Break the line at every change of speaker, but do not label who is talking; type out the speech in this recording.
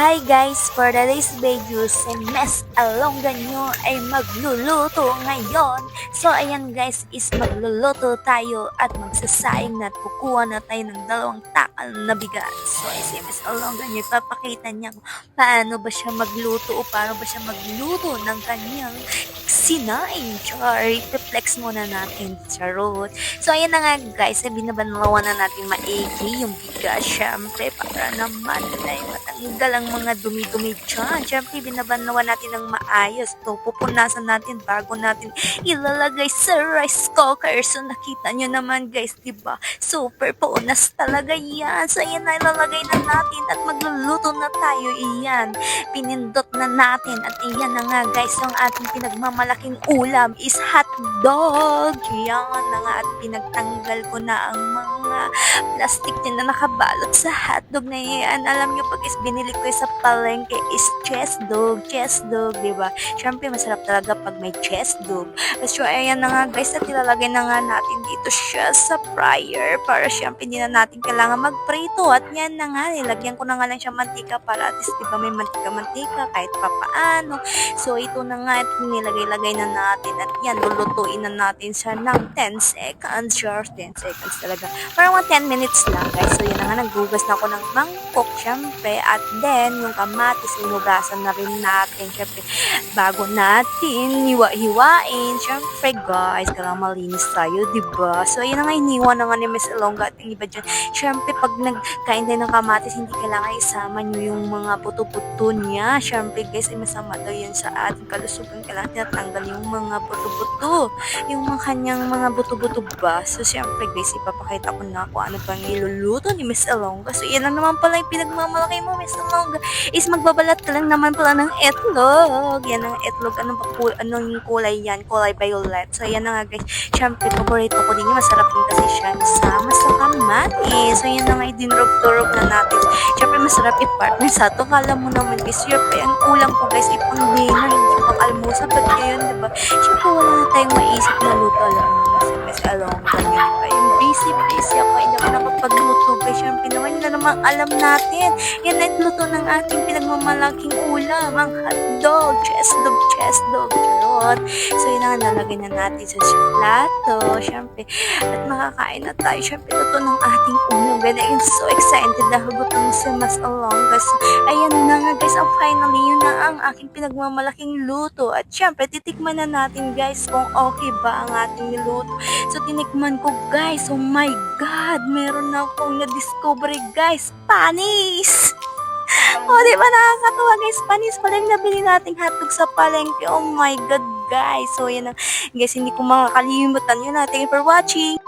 Hi guys! For today's video, si Mes Alongga nyo ay magluluto ngayon. So ayan guys, is magluluto tayo at magsasayang na at kukuha na tayo ng dalawang takal na bigas. So si Mes Alongga ipapakita niya paano ba siya magluto o paano ba siya magluto ng kanyang sinaing. Char, flex muna natin. Charot. So ayan na nga guys, ay binabanlawan na natin maigi yung bigas. Syempre, para naman ay matanggal ang mga dumi-dumi dyan. Syempre, binabanlawan natin ng maayos. To, pupunasan natin bago natin ilalagay sa rice cooker. So nakita nyo naman guys, di ba? Super punas talaga yan. So ayan na, ilalagay na natin at magluluto na tayo. Iyan, pinindot na natin. At iyan na nga guys, yung ating pinagmamalaking ulam is hot dog. Yan na nga at pinagtanggal ko na ang mga plastic din na nakabalot sa hotdog na yan. Alam nyo, pag is binili ko sa palengke is chest dog, chest dog, di ba? Siyempre, masarap talaga pag may chest dog. So, ayan na nga guys, at ilalagay na nga natin dito siya sa fryer para siyempre hindi na natin kailangan magprito. At yan na nga, nilagyan ko na nga lang siya mantika para at least, di ba, may mantika-mantika kahit papaano. So, ito na nga, at nilagay-lagay na natin. At yan, lulutuin na natin siya ng 10 seconds. Sure, 10 seconds talaga. Parang mga 10 minutes lang, guys. So, yun na nga, naggugas na ako ng mangkok, syempre. At then, yung kamatis, inugasan na rin natin, syempre, bago natin hiwa-hiwain. Syempre, guys, kailangan malinis tayo, di ba? So, yun na nga, iniwan na nga ni Miss Elonga at yung iba dyan. Syempre, pag nagkain tayo ng kamatis, hindi kailangan isama nyo yung mga buto-buto niya. Syempre, guys, ay masama daw yun sa ating kalusugan. Kailangan tinatanggal yung mga buto-buto. Yung mga kanyang mga buto-buto ba. So, syempre, guys, ipapakita ko na kung ano pang iluluto ni Miss Elonga. So, yan lang naman pala yung pinagmamalaki mo, Miss Elonga. Is magbabalat ka lang naman pala ng etlog. Yan ang etlog. Ano ba, kul- anong kulay yan? Kulay violet. So, yan na nga, guys. Syempre, paborito ko din yung masarap din kasi siya sama kamatis. So, yan na nga, idinurog-turog na natin. Syempre, masarap i-partner sa to. Kala mo naman, guys, syempre, ang ulam ko, guys, ipang dinner, hindi pang almusa. Ba't ngayon, diba? Syempre, wala na tayong maisip na luto. Alam mo, mas, mas along ganyan, diba? Yung busy-busy ako, hindi ako nakapagluto, guys. Syempre, naman, yun na naman alam natin. Yan na luto ng ating pinagmamalaking ulam, ang hotdog, chest dog, chest dog, charot. So, yun na nga, nalagay na natin sa plato, syempre. At makakain na tayo. Syempre, luto ng ating ulam. Ganda, I'm so excited dahil gutom si Mas Alongas. Ayan na nga, guys. Ang finally, yun na ang aking pinagmamalaking luto. At syempre, titikman na natin, guys, kung okay ba ang ating niluto. So, tinikman ko, guys. Oh my God! Meron na akong na-discover, guys. Panis! Oh, di ba nakakatuwa, guys? Panis pala yung nabili nating hotdog sa palengke. Oh my God, guys. So, yan na. Guys, hindi ko makakalimutan yun. Thank you for watching.